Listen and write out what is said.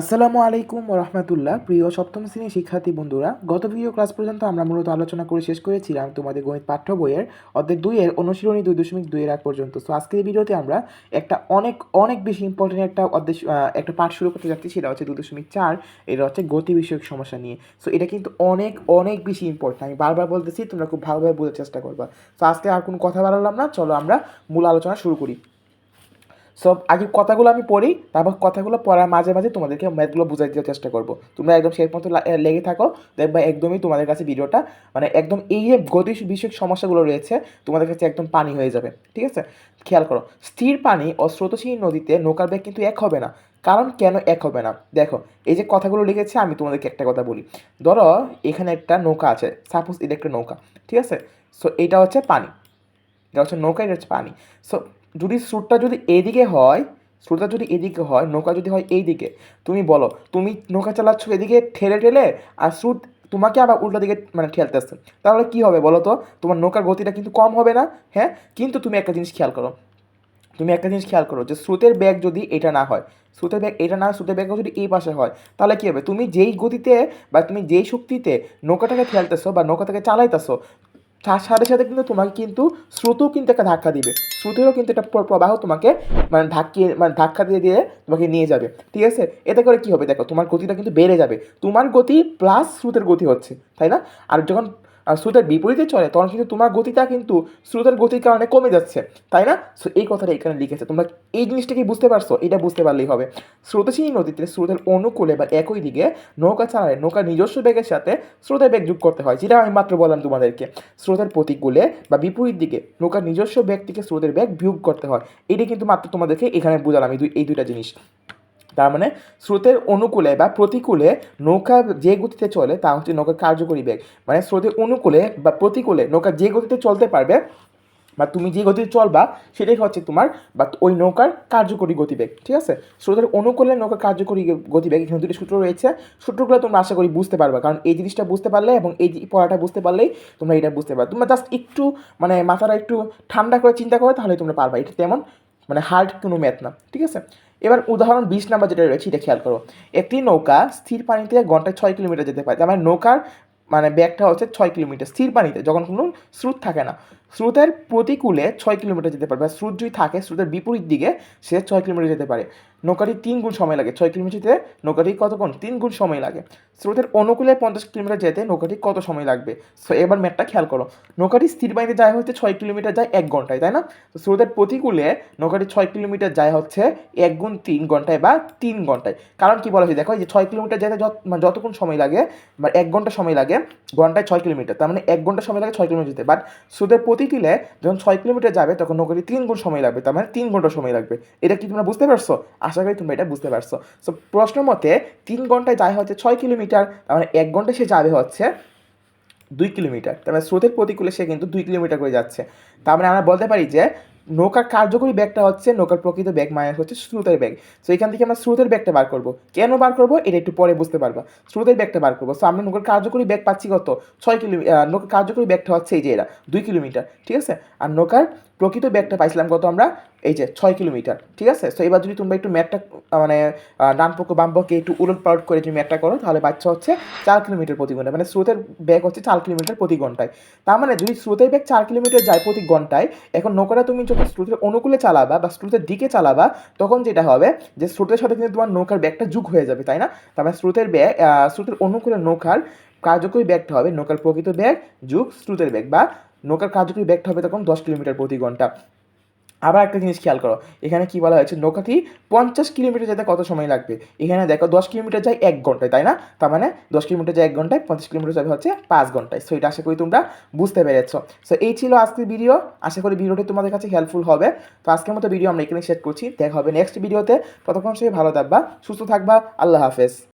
আসসালামু আলাইকুম রহমতুল্লাহ। প্রিয় সপ্তম শ্রেণির শিক্ষার্থী বন্ধুরা, গত ভিডিও ক্লাস পর্যন্ত আমরা মূলত আলোচনা করে শেষ করেছিলাম তোমাদের গণিত পাঠ্য বইয়ের অর্ধেক দুইয়ের অনুশীলনী দুই দশমিক দুইয়ের আগ পর্যন্ত। সো আজকের ভিডিওতে আমরা একটা অনেক অনেক বেশি ইম্পর্টেন্ট একটা অর্ধেক একটা পাঠ শুরু করতে যাচ্ছি, সেটা হচ্ছে দুই দশমিক চার এটা হচ্ছে গতি বিষয়ক সমস্যা নিয়ে। সো এটা কিন্তু অনেক অনেক বেশি ইম্পর্টেন্ট আমি বারবার বলতেছি, তোমরা খুব ভালোভাবে বোঝার চেষ্টা করবা। সো আজকে আর কোনো কথা বাড়ালাম না, চলো আমরা মূল আলোচনা শুরু করি। সব আগে কথাগুলো আমি পড়ি, তারপর কথাগুলো পড়ার মাঝে মাঝে তোমাদেরকে ম্যাথগুলো বুঝাই দেওয়ার চেষ্টা করব। তোমরা একদম শেষ মতো লেগে থাকো, দেখবা একদমই তোমাদের কাছে ভিডিওটা মানে একদম এই যে গতি বিষয়ক সমস্যাগুলো রয়েছে, তোমাদের কাছে একদম পানি হয়ে যাবে, ঠিক আছে? খেয়াল করো, স্থির পানি ও স্রোতশীল নদীতে নৌকার বেগ কিন্তু এক হবে না। কারণ কেন এক হবে না? দেখো, এই যে কথাগুলো লিখেছে, আমি তোমাদেরকে একটা কথা বলি। ধরো, এখানে একটা নৌকা আছে সাপোজ এটা একটা নৌকা, ঠিক আছে? সো এটা হচ্ছে পানি। এটা হচ্ছে নৌকা, এটা হচ্ছে পানি। সো যদি স্রোতটা যদি এদিকে হয়, স্রোতটা যদি এদিকে হয়, নৌকা যদি হয় এই দিকে তুমি বলো, তুমি নৌকা চালাচ্ছ এদিকে ঠেলে ঠেলে আর স্রোত তোমাকে আবার উল্টো দিকে মানে ঠেলতেছে। তাহলে কি হবে বলো তো? তোমার নৌকার গতিটা কিন্তু কম হবে না হ্যাঁ? কিন্তু তুমি একটা জিনিস খেয়াল করো, তুমি একটা জিনিস খেয়াল করো যে স্রোতের ব্যাগ যদি এটা না হয়, স্রোতের ব্যাগ এটা না, স্রোতের ব্যাগ যদি এই পাশে হয়, তাহলে কী হবে? তুমি যেই গতিতে বা তুমি যেই শক্তিতে নৌকাটাকে ঠেলতেছো বা নৌকাটাকে চালাইতেছো তার সাথে সাথে কিন্তু তোমাকে কিন্তু স্রোতও কিন্তু একটা ধাক্কা দিবে। স্রোতেরও কিন্তু একটা প্রবাহ তোমাকে মানে ধাক্কিয়ে মানে ধাক্কা দিয়ে দিয়ে তোমাকে নিয়ে যাবে। ঠিক আছে? এতে করে কি হবে? দেখো, তোমার গতিটা কিন্তু বেড়ে যাবে। তোমার গতি প্লাস স্রোতের গতি হচ্ছে, তাই না? আর যখন আহ, স্রোতের বিপরীতে চলে তখন কিন্তু তোমার গতিটা কিন্তু স্রোতের গতির কারণে কমে যাচ্ছে তাই না? সো এই কথাটা এখানে লিখেছে। তোমরা এই জিনিসটা কি বুঝতে পারছ? এটা বুঝতে পারলেই হবে। স্রোতস্বিনী নদীতে স্রোতের অনুকূলে বা একই দিকে নৌকা চালালে নৌকার নিজস্ব বেগের সাথে স্রোতের বেগ যোগ করতে হয়। যেটা আমি মাত্র বললাম তোমাদেরকে। স্রোতের প্রতিকূলে বা বিপরীত দিকে নৌকার নিজস্ব থেকে স্রোতের বেগ বিয়োগ করতে হয়। এটি কিন্তু মাত্র তোমাদেরকে এখানে বোঝালাম এই দুই এই দুইটা জিনিস। তার মানে স্রোতের অনুকূলে বা প্রতিকূলে নৌকা যে গতিতে চলে তা হচ্ছে নৌকার কার্যকরী বেগ। মানে স্রোতের অনুকূলে বা প্রতিকূলে নৌকা যে গতিতে চলতে পারবে বা তুমি যে গতিতে চলবা, সেটাই হচ্ছে তোমার বা ওই নৌকার কার্যকরী গতিবেগ, ঠিক আছে? স্রোতের অনুকূলে নৌকার কার্যকরী গতিবেগ, এখানে দুটি সূত্র রয়েছে। সূত্রগুলো তোমরা আশা করি বুঝতে পারবে, কারণ এই জিনিসটা বুঝতে পারলে এবং এই পড়াটা বুঝতে পারলেই তোমরা এটা বুঝতে পারবে। তোমরা জাস্ট একটু মানে মাথাটা একটু ঠান্ডা করে চিন্তা করো, তাহলে তোমরা পারবা। এটা তেমন মানে হার্ড কোনো ম্যাথ না, ঠিক আছে? এবার উদাহরণ বিশ নাম্বার যেটা রয়েছে, এটা খেয়াল করো। একটি নৌকা স্থির পানিতে ঘন্টায় ছয় কিলোমিটার যেতে পারে। তার মানে নৌকার মানে ব্যাগটা হচ্ছে ছয় কিলোমিটার স্থির পানিতে, যখন কোনো স্রোত থাকে না। স্রোতের প্রতিকূলে ছয় কিলোমিটার যেতে পারে বা স্রোত যদি থাকে, স্রোতের বিপরীত দিকে সে ছয় কিলোমিটার যেতে পারে। নৌকাটি তিন গুণ সময় লাগে। ছয় কিলোমিটার যেতে নৌকাটি কতক্ষণ? তিন গুণ সময় লাগে। স্রোতের অনুকূলে পঞ্চাশ কিলোমিটার যেতে নৌকাটি কত সময় লাগবে? সো এবার ম্যাপটা খেয়াল করো। নৌকাটি স্থির পানিতে যায় হচ্ছে ছয় কিলোমিটার যায় এক ঘন্টায়, তাই না? তো স্রোতের প্রতিকূলে নৌকাটি ছয় কিলোমিটার যায় হচ্ছে এক গুণ তিন ঘন্টায় বা তিন ঘন্টায়। কারণ কি বলা হয়েছে? দেখো যে ছয় কিলোমিটার যেতে যত মানে যতক্ষণ সময় লাগে, বা এক ঘণ্টা সময় লাগে, ঘন্টায় ছয় কিলোমিটার, তার মানে এক ঘণ্টা সময় লাগে ছয় কিলোমিটার যেতে। বাট স্রোতের প্রতিকূলে যখন ছয় কিলোমিটার যাবে, তখন নৌকাটি তিন গুণ সময় লাগবে, তার মানে তিন ঘণ্টা সময় লাগবে। এটা কি তোমরা বুঝতে পারছ? আশা করি তোমরা এটা বুঝতে পারছ। সো প্রশ্ন মতে তিন ঘন্টায় যায় হচ্ছে ছয় কিলোমিটার, তার মানে এক ঘন্টায় সে যাবে হচ্ছে দুই কিলোমিটার। তার মানে স্রোতের প্রতিকূলে সে কিন্তু দুই কিলোমিটার করে যাচ্ছে। তার মানে আমরা বলতে পারি যে নৌকার কার্যকরী ব্যাগটা হচ্ছে নৌকার প্রকৃত ব্যাগ মাইনাস হচ্ছে স্রোতের ব্যাগ। সো এখান থেকে আমরা স্রোতের ব্যাগটা বার করব। কেন বার করব? এটা একটু পরে বুঝতে পারবা। স্রোতের ব্যাগটা বার করব। সো আমরা নৌকার কার্যকরী ব্যাগ পাচ্ছি কত? ছয় কিলোমিটার নৌকার কার্যকরী ব্যাগটা হচ্ছে এই যে এরা, দুই কিলোমিটার। ঠিক আছে? আর নৌকার প্রকৃত ব্যাগটা পাইছিলাম কত আমরা? এই যে ছয় কিলোমিটার, ঠিক আছে? সো এবার যদি তোমরা একটু ম্যাপটা মানে ডান পক্ষ বাম পক্ষে একটু উলট পালট করে যদি ম্যাপটা করো, তাহলে বাচ্চা হচ্ছে চার কিলোমিটার প্রতি ঘন্টায়। মানে স্রোতের ব্যাগ হচ্ছে চার কিলোমিটার প্রতি ঘন্টায়। তার মানে যদি স্রোতের ব্যাগ চার কিলোমিটার যায় প্রতি ঘন্টায়, এখন নৌকাটা তুমি যখন স্রোতের অনুকূলে চালাবা বা স্রোতের দিকে চালাবা, তখন যেটা হবে যে স্রোতের সাথে কিন্তু তোমার নৌকার ব্যাগটা যুগ হয়ে যাবে, তাই না? তার মানে স্রোতের ব্যাগ স্রোতের অনুকূলে নৌকার কার্যকরী ব্যাগটা হবে নৌকার প্রকৃত ব্যাগ, যুগ, স্রোতের ব্যাগ বা নৌকার কার্যকরী ব্যাগটা হবে তখন দশ কিলোমিটার প্রতি ঘণ্টা। আবার একটা জিনিস খেয়াল করো, এখানে কি বলা হয়েছে? নৌকাটি পঞ্চাশ কিলোমিটার যেতে কত সময় লাগবে? এখানে দেখো, দশ কিলোমিটার যায় এক ঘন্টায়, তাই না? তার মানে দশ কিলোমিটার যায় এক ঘন্টায়, পঞ্চাশ কিলোমিটার যাবে হচ্ছে পাঁচ ঘন্টায়। সো এটা আশা করি তোমরা বুঝতে পেরেছ। সো এই ছিল আজকের ভিডিও আশা করি ভিডিওটি তোমাদের কাছে হেল্পফুল হবে। তো আজকের মতো ভিডিও আমরা এখানে শেষ করছি। দেখা হবে নেক্সট ভিডিওতে ততক্ষণ সে ভালো থাকবা, সুস্থ থাকবা। আল্লাহ হাফেজ।